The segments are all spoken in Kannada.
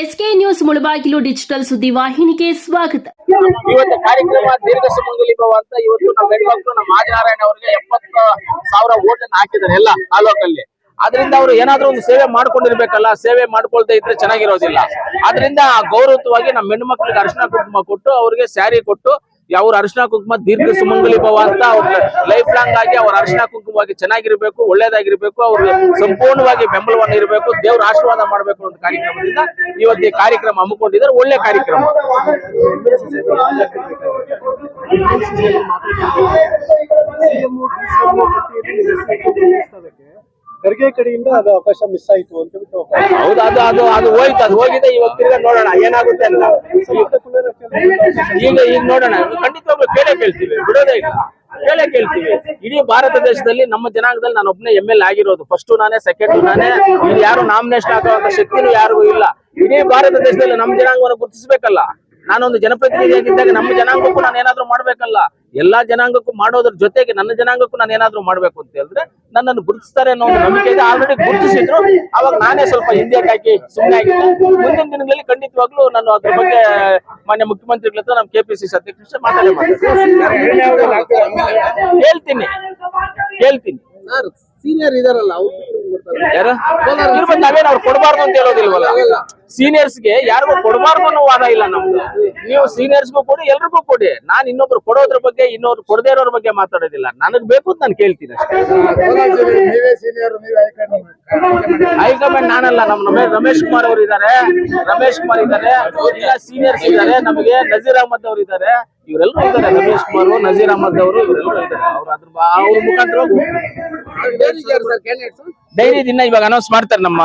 S K news Mulbagilu digital ಸುದ್ದಿವಾಹಿನಿಗೆ ಸ್ವಾಗತ. ಇವತ್ತು ಕಾರ್ಯಕ್ರಮ ದೀರ್ಘ ಭವ ಅಂತ ಇವತ್ತು ನಮ್ಮ ಹೆಣ್ಮಕ್ಳು, ನಮ್ಮ ಮಾಜನಾರಾಯಣ ಅವರಿಗೆ ಎಪ್ಪತ್ತು ಸಾವಿರ ಓಟ್ ಹಾಕಿದ್ದಾರೆ ಎಲ್ಲ ತಾಲೂಕಲ್ಲಿ. ಅದರಿಂದ ಅವರು ಏನಾದ್ರೂ ಒಂದು ಸೇವೆ ಮಾಡ್ಕೊಂಡಿರ್ಬೇಕಲ್ಲ, ಸೇವೆ ಮಾಡ್ಕೊಳ್ತಾ ಇದ್ರೆ ಚೆನ್ನಾಗಿರೋದಿಲ್ಲ. ಅದರಿಂದ ಆ ಗೌರವವಾಗಿ ನಮ್ಮ ಹೆಣ್ಮಕ್ಳಿಗೆ ಅರ್ಶನ ಕುಟುಂಬ ಕೊಟ್ಟು ಅವ್ರಿಗೆ ಸ್ಯಾರಿ ಕೊಟ್ಟು ಅವ್ರ ಅರಿಶಿನ ಕುಂಕುಮ ದೀರ್ಘ ಸುಮಂಗಲಿ ಭವ ಅಂತ ಅವ್ರ ಲೈಫ್ ಲಾಂಗ್ ಆಗಿ ಅವ್ರ ಅರಿಶಿನ ಕುಂಕುಮವಾಗಿ ಚೆನ್ನಾಗಿರ್ಬೇಕು ಒಳ್ಳೇದಾಗಿರ್ಬೇಕು ಅವ್ರ ಸಂಪೂರ್ಣವಾಗಿ ಬೆಂಬಲವನ್ನು ಇರಬೇಕು ದೇವ್ರ ಆಶೀರ್ವಾದ ಮಾಡಬೇಕು ಅಂತ ಕಾರ್ಯಕ್ರಮದಿಂದ ಇವತ್ತು ಈ ಕಾರ್ಯಕ್ರಮ ಹಮ್ಮಿಕೊಂಡಿದ್ದಾರೆ. ಒಳ್ಳೆ ಕಾರ್ಯಕ್ರಮ. ಖರ್ಗೆ ಕಡೆಯಿಂದ ಅದು ಅವಕಾಶ ಮಿಸ್ ಆಯ್ತು ಅಂತ ಹೌದು ಅದು ಅದು ಅದು ಹೋಯ್ತು ಅದು ಹೋಗಿದೆ ತಿರ್ಗಾ ನೋಡೋಣ ಏನಾಗುತ್ತೆ ಅಂತ. ಈಗ ಈಗ ನೋಡೋಣ ಖಂಡಿತವಾಗ್ಲೂ ಕೇಳೇ ಕೇಳ್ತೀವಿ ಬಿಡೋದೇ ಇಲ್ಲ. ಕೇಳೇ ಕೇಳ್ತೀವಿ. ಇಡೀ ಭಾರತ ದೇಶದಲ್ಲಿ ನಮ್ಮ ಜನಾಂಗದಲ್ಲಿ ನಾನು ಒಬ್ಬನೇ ಎಂ ಎಲ್ ಆಗಿರೋದು. ಫಸ್ಟ್ ನಾನೇ ಸೆಕೆಂಡ್ ನಾನೇ. ಇಲ್ಲಿ ಯಾರು ನಾಮಿನೇಷನ್ ಹಾಕುವಂತ ಶಕ್ತಿನೂ ಯಾರಿಗೂ ಇಲ್ಲ. ಇಡೀ ಭಾರತ ದೇಶದಲ್ಲಿ ನಮ್ಮ ಜನಾಂಗವನ್ನು ಗುರುತಿಸಬೇಕಲ್ಲ. ನಾನೊಂದು ಜನಪ್ರತಿನಿಧಿಯಾಗಿದ್ದಾಗ ನಮ್ಮ ಜನಾಂಗಕ್ಕೂ ನಾನು ಏನಾದ್ರು ಮಾಡ್ಬೇಕಲ್ಲ. ಎಲ್ಲಾ ಜನಾಂಗಕ್ಕೂ ಮಾಡೋದ್ರ ಜೊತೆಗೆ ನನ್ನ ಜನಾಂಗಕ್ಕೂ ನಾನು ಏನಾದ್ರು ಮಾಡ್ಬೇಕು ಅಂತ ಹೇಳಿದ್ರೆ ನನ್ನನ್ನು ಗುರುತಿಸ್ತಾರೆ ಅನ್ನೋ ಒಂದು ನಂಬಿಕೆ ಇದೆ. ಆಲ್ರೆಡಿ ಗುರುತಿಸಿದ್ರು. ಅವಾಗ ನಾನೇ ಸ್ವಲ್ಪ ಹಿಂದೆ ಹಾಕಿ ಸುಮ್ಮನೆ ಆಗಿದ್ದೆ. ಮುಂದಿನ ದಿನಗಳಲ್ಲಿ ಖಂಡಿತವಾಗ್ಲೂ ನಾನು ಅದ್ರ ಬಗ್ಗೆ ಮಾನ್ಯ ಮುಖ್ಯಮಂತ್ರಿಗಳ ಹತ್ರ ನಮ್ಮ ಕೆಪಿಸಿಸಿ ಅಧ್ಯಕ್ಷ ಮಾಡ್ತೀನಿ. ಹೇಳ್ತೀನಿ. ಹೇಳ್ತೀನಿ. ಸೀನಿಯರ್ ಇದಾರಲ್ಲ, ಅವ್ರು ಯಾರು? ನಾವೇನ್ ಅವ್ರು ಕೊಡಬಾರ್ದು ಅಂತ ಹೇಳೋದಿಲ್ವಲ್ಲ? ಸೀನಿಯರ್ಸ್ಗೆ ಯಾರಿಗೂ ಕೊಡಬಾರ್ದು ಅನ್ನೋ ವಾದ ಇಲ್ಲ ನಮ್ದು. ನೀವು ಸೀನಿಯರ್ಸ್ಗೂ ಕೊಡಿ ಎಲ್ರಿಗೂ ಕೊಡಿ. ನಾನ್ ಇನ್ನೊಬ್ರು ಕೊಡೋದ್ರ ಬಗ್ಗೆ ಇನ್ನೊಬ್ರು ಕೊಡದೇ ಇರೋದ್ರ ಬಗ್ಗೆ ಮಾತಾಡೋದಿಲ್ಲ. ನನಗ್ ಬೇಕು ಅಂತ ನಾನು ಕೇಳ್ತೀನಿ ಹೈಕಮಾಂಡ್ ನಾನಲ್ಲ ನಮ್ಮ ರಮೇಶ್ ರಮೇಶ್ ಕುಮಾರ್ ಅವ್ರು ಇದ್ದಾರೆ ರಮೇಶ್ ಕುಮಾರ್ ಇದ್ದಾರೆ ಎಲ್ಲ ಸೀನಿಯರ್ಸ್ ಇದ್ದಾರೆ ನಮಗೆ ನಜೀರ್ ಅಹಮದ್ ಅವ್ರು ಇದ್ದಾರೆ ಇವರೆಲ್ಲರೂ ಇದ್ದಾರೆ ರಮೇಶ್ ಕುಮಾರ್ ನಜೀರ್ ಅಹಮದ್ ಅವರು ಇವರೆಲ್ಲರೂ ಇದ್ದಾರೆ ಅವ್ರು ಅದ್ರ ಅವ್ರ ಮುಖಾಂತರ ಡೈರಿ ದಿನ ಇವಾಗ ಅನೌನ್ಸ್ ಮಾಡ್ತಾರೆ ನಮ್ಮ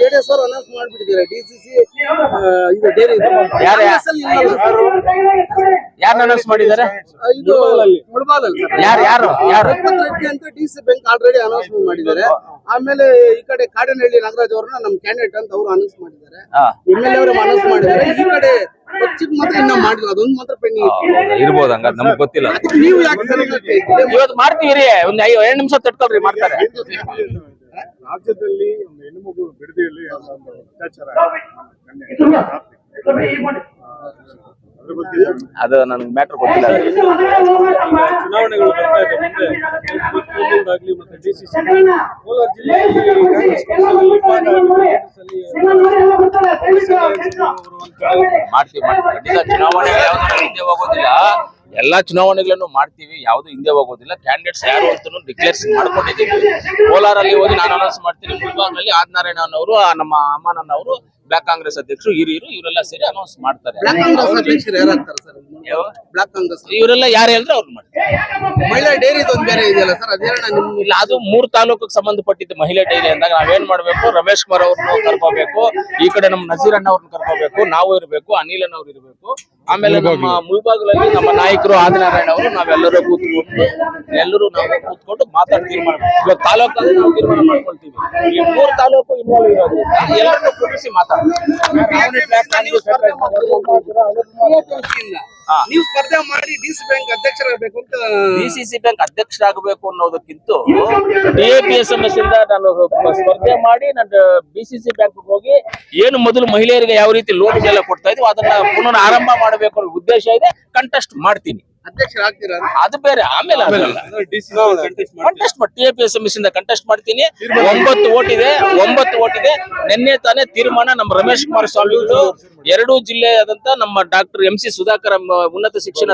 ಜೆಡಿಎಸ್ ಅವರು ಅನೌನ್ಸ್ ಮಾಡ್ಬಿಟ್ಟಿದ್ದಾರೆ. ಡಿಸಿಸಿ ಇದು ಡೇರಿ ಯಾರು? ಯಾರು ಅನೌನ್ಸ್ ಮಾಡಿದ್ದಾರೆ? ಇದು ಸರ್. ಯಾರು ಯಾರು? ಯಾರು? ಅಂತ D C bank already announcement ಮಾಡಿದ್ದಾರೆ. ಆಮೇಲೆ ಈ ಕಡೆ ಕಾಡನಹಳ್ಳಿ ನಾಗರಾಜ್ ಅವ್ರನ್ನ ನಮ್ ಕ್ಯಾಂಡಿಡೇಟ್ ಅಂತ ಅವರು ಅನೌನ್ಸ್ ಮಾಡಿದ್ದಾರೆ. ಎಂ ಎಂ ಎಲ್ ಅವರು ಅನೌನ್ಸ್ ಮಾಡಿದ್ದಾರೆ. ಈ ಕಡೆ ಕೊಚ್ಚಿಗ್ ಮಾತ್ರ ಇನ್ನ ಮಾಡಿಲ್ಲ ಅದೊಂದು ಮಾತ್ರ ಪೆಂಡಿಂಗ್ ಇರ್ಬೋದು ಹಂಗಾರೆ ನಮ್ಗೆ ಗೊತ್ತಿಲ್ಲ. ಅದಕ್ಕೆ ನೀವು ಯಾಕೆ? ಇವತ್ತು ಮಾಡ್ತೀವಿ ಒಂದ್ ಐ ಎರಡು ನಿಮಿಷ ತಟ್ಕೊಳ್ರಿ ಮಾಡ್ತಾರೆ. ರಾಜ್ಯದಲ್ಲಿ ಒಂದು ಹೆಣ್ಣು ಮಗು ಬಿಡದಿಯಲ್ಲಿ ಅತ್ಯಾಚಾರ ಅದು ನನ್ಗೆ ಮ್ಯಾಟ್ರ್ ಗೊತ್ತಿಲ್ಲ. ಅದು. ಚುನಾವಣೆಗಳು ಬರ್ತಾ ಇದೆ ಮುಂದೆ ಕೋಲೂರು ಆಗ್ಲಿ ಮತ್ತೆ ಡಿಸಿಸಿ ಕೋಲಾರ ಜಿಲ್ಲೆಯಲ್ಲಿ ಮಾಡ್ತೀವಿ ಮಾಡ್ತೀವಿ. ಖಂಡಿತ ಚುನಾವಣೆ ಯಾವ್ದು ಹಿಂದೆ ಹೋಗೋದಿಲ್ಲ. ಎಲ್ಲಾ ಚುನಾವಣೆಗಳನ್ನು ಮಾಡ್ತೀವಿ ಯಾವ್ದು ಹಿಂದೆ ಹೋಗೋದಿಲ್ಲ. ಕ್ಯಾಂಡಿಡೇಟ್ಸ್ ಯಾರು ಅಂತ ಡಿಕ್ಲೇರ್ಸ್ ಮಾಡ್ಕೊಂಡಿದ್ದೀವಿ. ಕೋಲಾರಲ್ಲಿ ಹೋಗಿ ನಾನು ಅನೌನ್ಸ್ ಮಾಡ್ತೀನಿ. ಮುಳಬಾಗ್ನಲ್ಲಿ ಆದಿನಾರಾಯಣ ಅವರು ನಮ್ಮ ಅಮ್ಮನನ್ನ ಅವರು ಬ್ಲಾಕ್ ಕಾಂಗ್ರೆಸ್ ಅಧ್ಯಕ್ಷರು ಹಿರಿಯರು ಇವರೆಲ್ಲ ಸೇರಿ ಅನೌನ್ಸ್ ಮಾಡ್ತಾರೆ. ಬ್ಲಾಕ್ ಕಾಂಗ್ರೆಸ್ ಅಧ್ಯಕ್ಷರು ಯಾರಾಗ್ತಾರೆ ಸರ್? ಬ್ಲಾಕ್ ಕಾಂಗ್ರೆಸ್ ಇವರೆಲ್ಲ ಯಾರು ಹೇಳಿದ್ರೆ ಅವ್ರು ಮಾಡ್ತಾರೆ. ಮಹಿಳಾ ಡೈರಿ ಒಂದು ಬೇರೆ ಇದೆಯಲ್ಲ ಸರ್? ಅದೇನ ಇಲ್ಲ ಅದು ಮೂರ್ ತಾಲೂಕಿಗೆ ಸಂಬಂಧಪಟ್ಟಿದ್ದು ಮಹಿಳೆ ಡೈರಿ ಅಂದಾಗ ನಾವೇನ್ ಮಾಡ್ಬೇಕು? ರಮೇಶ್ ಕುಮಾರ್ ಅವ್ರನ್ನ ಕರ್ಕೋಬೇಕು ಈ ಕಡೆ ನಮ್ಮ ನಜೀರ್ ಅಣ್ಣ ಅವ್ರನ್ನ ಕರ್ಕೋಬೇಕು ನಾವು ಇರಬೇಕು ಅನಿಲ್ ಅಣ್ಣ ಅವ್ರು ಇರ್ಬೇಕು. ಆಮೇಲೆ ನಮ್ಮ ಮುಳ್ಬಾಗಲಲ್ಲಿ ನಮ್ಮ ನಾಯಕರು ಆದಿನಾರಾಯಣ ಅವರು ನಾವೆಲ್ಲರೂ ಕೂತ್ಕೊಂಡು ಎಲ್ಲರೂ ನಾವು ಕೂತ್ಕೊಂಡು ಮಾತಾಡಿ ತೀರ್ಮಾನ ಇವಾಗ ತಾಲೂಕಲ್ಲಿ ನಾವು ತೀರ್ಮಾನ ಮಾಡ್ಕೊಳ್ತೀವಿ ಈ ಮೂರು ತಾಲೂಕು ಇನ್ವಾಲ್ವ್ ಇರೋದ್ರಿಂದ ಎಲ್ಲರನ್ನೂ ಕೂರಿಸಿ ಮಾತಾಡ್ತೀವಿ. ನೀವು ಸ್ಪರ್ಧೆ ಮಾಡಿ ಡಿಸಿ ಬ್ಯಾಂಕ್ ಅಧ್ಯಕ್ಷರಾಗಬೇಕು ಅಂತ ಡಿಸಿಸಿ ಬ್ಯಾಂಕ್ ಅಧ್ಯಕ್ಷರಾಗಬೇಕು ಅನ್ನೋದಕ್ಕಿಂತ ಡಿಎಪಿಎಸ್ಎಂಎಸ್ ಇಂದ ನಾನು ಸ್ಪರ್ಧೆ ಮಾಡಿ ನಾನು ಬಿಸಿಸಿ ಬ್ಯಾಂಕ್ ಹೋಗಿ ಏನು ಮೊದಲು ಮಹಿಳೆಯರಿಗೆ ಯಾವ ರೀತಿ ಲೋನ್ ಎಲ್ಲ ಕೊಡ್ತಾ ಇದ್ವಿ ಅದನ್ನ ಪುನಃ ಆರಂಭ ಮಾಡಬೇಕು ಅನ್ನೋ ಉದ್ದೇಶ ಇದೆ. ಕಂಟೆಸ್ಟ್ ಮಾಡ್ತೀನಿ. ಅಧ್ಯಕ್ಷರಾಗ್ತೀರಾ ಅದು ಬೇರೆ ಆಮೇಲೆ ಕಂಟೆಸ್ಟ್ ಮಾಡಿ ಇಂದ ಕಂಟೆಸ್ಟ್ ಮಾಡ್ತೀನಿ. ಒಂಬತ್ತು ಓಟ್ ಇದೆ ಒಂಬತ್ತು ಓಟ್ ಇದೆ. ನಿನ್ನೆ ತಾನೇ ತೀರ್ಮಾನ ನಮ್ಮ ರಮೇಶ್ ಕುಮಾರ್ ಸ್ವಾಮಿಗಳು ಎರಡೂ ಜಿಲ್ಲೆಯಾದಂತ ನಮ್ಮ ಡಾಕ್ಟರ್ ಎಂ ಸಿ ಸುಧಾಕರ್ ಉನ್ನತ ಶಿಕ್ಷಣ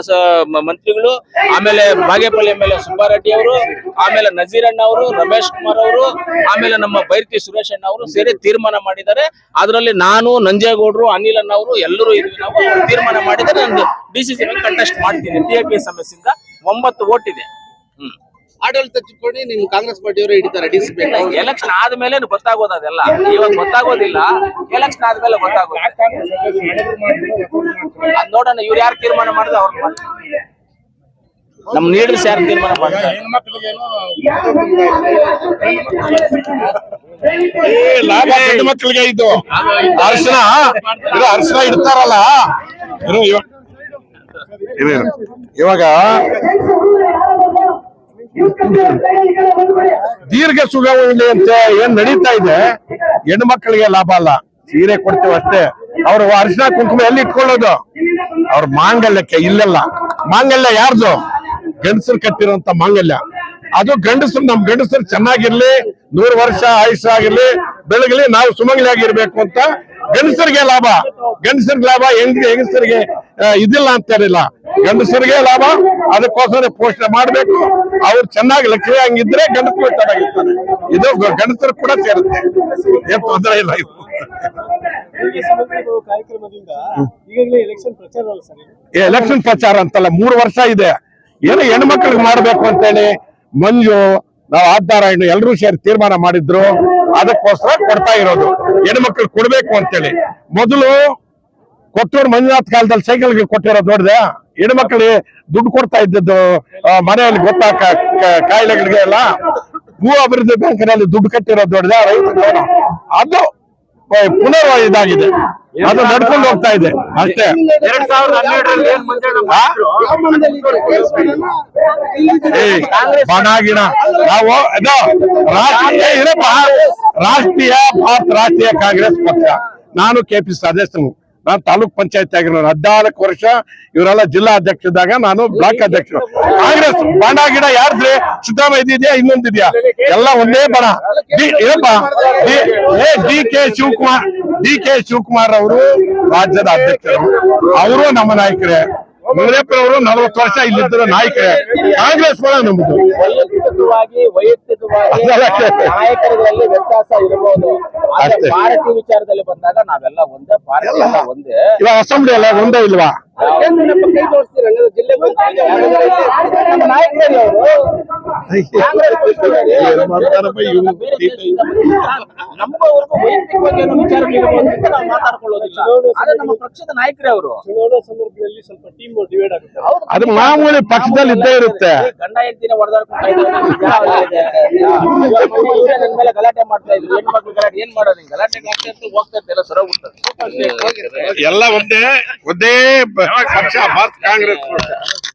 ಮಂತ್ರಿಗಳು, ಆಮೇಲೆ Bagepalli M L A Subbareddy ಅವರು, ಆಮೇಲೆ ನಜೀರ್ ಅಣ್ಣ ಅವರು, ರಮೇಶ್ ಕುಮಾರ್ ಅವರು, ಆಮೇಲೆ ನಮ್ಮ ಬೈರ್ತಿ ಸುರೇಶ್ ಅಣ್ಣ ಅವರು ಸೇರಿ ತೀರ್ಮಾನ ಮಾಡಿದ್ದಾರೆ. ಅದರಲ್ಲಿ ನಾನು, ನಂಜೇಗೌಡರು, ಅನಿಲ್ ಅಣ್ಣ ಅವರು ಎಲ್ಲರೂ ಇದ್ವಿ ನಾವು ತೀರ್ಮಾನ ಮಾಡಿದರೆ ನಾನು ಡಿಸಿಸಿ ಕಂಟೆಸ್ಟ್ ಮಾಡ್ತೀನಿ. ಟಿಎಪಿ ಇಂದ ಒಂಬತ್ತು ಓಟ್ ಇದೆ. ಹ್ಮ್. ಆಡಳಿತ ಚುಕ್ಕಾಣಿ ನಿಮ್ ಕಾಂಗ್ರೆಸ್ ಪಾರ್ಟಿಯವರೇ ಹಿಡಿತಾರೆ ಡಿಸಿಪ್ಲಿನ್ ಎಲೆಕ್ಷನ್ ಆದ್ಮೇಲೆ ಗೊತ್ತಾಗೋದು ಅದೆಲ್ಲ. ಇವಾಗ ಗೊತ್ತಾಗೋದಿಲ್ಲ. ಎಲೆಕ್ಷನ್ ಆದ್ಮೇಲೆ ಗೊತ್ತಾಗೋದು. ಅದ್ ನೋಡೋಣ ಇವ್ರು ಯಾರು ತೀರ್ಮಾನ ಮಾಡಿದ್ರೆ ಅವ್ರ ನಮ್ ಲೀಡರ್ಸ್ ಯಾರು ತೀರ್ಮಾನ ಮಾಡ್ತಾರೆ? ಲಾಭ ಮಕ್ಕಳಿಗೆ ಇದು. ಅರ್ಶನ ಇದು ಅರ್ಶನ ಇಡ್ತಾರಲ್ಲ. ಇವಾಗ ದೀರ್ಘ ಸುಗವಣಿ ಅಂತ ಏನ್ ನಡೀತಾ ಇದೆ? ಹೆಣ್ಣು ಮಕ್ಕಳಿಗೆ ಲಾಭ ಅಲ್ಲ. ಸೀರೆ ಕೊಡ್ತೇವೆ ಅಷ್ಟೇ. ಅವ್ರ ಅರಿಶಿನ ಕುಂಕುಮ ಎಲ್ಲಿ ಇಟ್ಕೊಳ್ಳೋದು? ಅವ್ರ ಮಾಂಗಲ್ಯಕ್ಕೆ, ಇಲ್ಲೆಲ್ಲ. ಮಾಂಗಲ್ಯ ಯಾರ್ದು? ಗಂಡಸರು ಕಟ್ಟಿರುವಂತ ಮಾಂಗಲ್ಯ. ಅದು ಗಂಡಸರು, ನಮ್ ಗಂಡಸರು ಚೆನ್ನಾಗಿರ್ಲಿ, ನೂರು ವರ್ಷ ಆಯುಷ್ಸಾಗಿರ್ಲಿ ಬೆಳಗಲಿ ನಾವು ಸುಮಂಗಲಿಯಾಗಿರ್ಬೇಕು ಅಂತ ಗಂಡಸರಿಗೆ ಲಾಭ. ಗಂಡಸರಿಗೆ ಲಾಭ, ಹೆಂಗ್ ಹೆಂಗಸರಿಗೆ ಇದಿಲ್ಲ ಅಂತ ಏನಿಲ್ಲ. ಗಂಡಸರಿಗೆ ಲಾಭ ಅದಕ್ಕೋಸ್ಕರ ಪೋಷಣೆ ಮಾಡಬೇಕು. ಅವ್ರು ಚೆನ್ನಾಗಿ ಹಂಗಿದ್ರೆ ಗಂಡಸರು ಚೆನ್ನಾಗಿರ್ತಾರೆ. ಇದು ಗಂಡಸರು ಕೂಡ ಸೇರುತ್ತೆ. ಏನ್ ತೊಂದರೆ ಇಲ್ಲ ಇದು? ಎಲೆಕ್ಷನ್ ಪ್ರಚಾರ ಅಂತಲ್ಲ ಮೂರು ವರ್ಷ ಇದೆ. ಏನು ಹೆಣ್ಮಕ್ಳಿಗೆ ಮಾಡ್ಬೇಕು ಅಂತೇಳಿ ಮಂಜು ನಾವು ಆದ್ದಾರಾಯಣ ಎಲ್ಲರೂ ಸೇರಿ ತೀರ್ಮಾನ ಮಾಡಿದ್ರು. ಅದಕ್ಕೋಸ್ಕರ ಕೊಡ್ತಾ ಇರೋದು. ಹೆಣ್ಮಕ್ಳು ಕೊಡ್ಬೇಕು ಅಂತೇಳಿ. ಮೊದಲು ಕೊಟ್ಟೂರು ಮಂಜುನಾಥ್ ಕಾಲದಲ್ಲಿ ಸೈಕಲ್ಗೆ ಕೊಟ್ಟಿರೋದು ನೋಡಿದೆ. ಹೆಣ್ಮಕ್ಳಿಗೆ ದುಡ್ಡು ಕೊಡ್ತಾ ಇದ್ದದ್ದು ಮನೆಯಲ್ಲಿ ಗೊತ್ತಾ ಕಾಯಿಲೆಗಳಿಗೆ ಎಲ್ಲ? ಭೂ ಅಭಿವೃದ್ಧಿ ಬ್ಯಾಂಕಿನಲ್ಲಿ ದುಡ್ಡು ಕಟ್ಟಿರೋದು ದೊಡ್ಡದ ರೈತ ಅದು ಪುನರ್ ಇದಾಗಿದೆ ಅದು ನಡ್ಕೊಂಡು ಹೋಗ್ತಾ ಇದೆ. ಅಷ್ಟೇ. ಎರಡ್ ಸಾವಿರದ ಹನ್ನೆರಡರಲ್ಲಿ ಏನ್ ಯಾವ ಮನದಲ್ಲಿ ಇದ್ದಾರೆ? ಕೇಳಿಸ್ಕೊಳ್ಳೋಣ? ಏ ಬಣ ಗಿಣ ನಾವು ಇದು ರಾಷ್ಟ್ರೀಯ ಇರಪ್ಪ ರಾಷ್ಟ್ರೀಯ ಭಾರತ ರಾಷ್ಟ್ರೀಯ ಕಾಂಗ್ರೆಸ್ ಪಕ್ಷ. ನಾನು ಕೆಪಿ ಸದಸ್ಯನು ನಾನು ತಾಲೂಕ್ ಪಂಚಾಯತ್ ಆಗಿರೋ ಹದಿನಾಲ್ಕು ವರ್ಷ ಇವರೆಲ್ಲ ಜಿಲ್ಲಾ ಅಧ್ಯಕ್ಷ ಇದ್ದಾಗ ನಾನು ಬ್ಲಾಕ್ ಅಧ್ಯಕ್ಷರು ಕಾಂಗ್ರೆಸ್ ಬಣ ಗಿಡ ಯಾರ್ದ್ರಿ ಸಿದ್ದರಾಮಯ್ಯ ಇದೆಯಾ ಇನ್ನೊಂದಿದ್ಯಾ ಎಲ್ಲ ಒಂದೇ ಬಣ D- K Shivakumar D K Shivakumar ಅವರು ರಾಜ್ಯದ ಅಧ್ಯಕ್ಷರು ಅವರು ನಮ್ಮ ನಾಯಕರೇ ಮುನಿಯಪ್ಪನವರು ನಲವತ್ತು ವರ್ಷ ಇಲ್ಲಿದ್ದರು ನಾಯಕರೇ ಕಾಂಗ್ರೆಸ್ ಬಣ ನಮ್ಮದು ನಾಯಕರುಗಳಲ್ಲಿ ವ್ಯತ್ಯಾಸ ಇರಬಹುದು ಆದ್ರೆ ಭಾರತೀಯ ಪಾರ್ಟಿ ವಿಚಾರದಲ್ಲಿ ಬಂದಾಗ ನಾವೆಲ್ಲ ಒಂದೇ ಪಾರ್ಟಿ ಎಲ್ಲ. ಒಂದೇ. ಇವಾಗ ಅಸೆಂಬ್ಲಿ ಎಲ್ಲ ಒಂದೇ ಇಲ್ವಾ? ಜಿಲ್ಲೆ ನಮ್ಮ ನಾಯಕರಲ್ಲಿ ಅವರು ಅಂತ ನಮ್ಮ ಪಕ್ಷದ ನಾಯಕರೇ ಅವರು ಸಂದರ್ಭದಲ್ಲಿ ಸ್ವಲ್ಪ ಟೀಮ್ ಡಿವೈಡ್ ಆಗುತ್ತೆ ಅದು ಮಾಮೂಲಿ ಪಕ್ಷದಲ್ಲಿ ಇದ್ದೇ ಇರುತ್ತೆ. ಗಂಡ ಹೆಂಡತಿನ ಹೊಡೆದಾಡ್ಕೊಂಡು ಗಲಾಟೆ ಮಾಡ್ತಾ ಇದ್ರು ಗಲಾಟೆ ಏನ್ ಮಾಡೋದು ಗಲಾಟೆ ಎಲ್ಲ ಒಂದೇ ಒಂದೇ ಪಕ್ಷ, ಭಾರತ ಕಾಂಗ್ರೆಸ್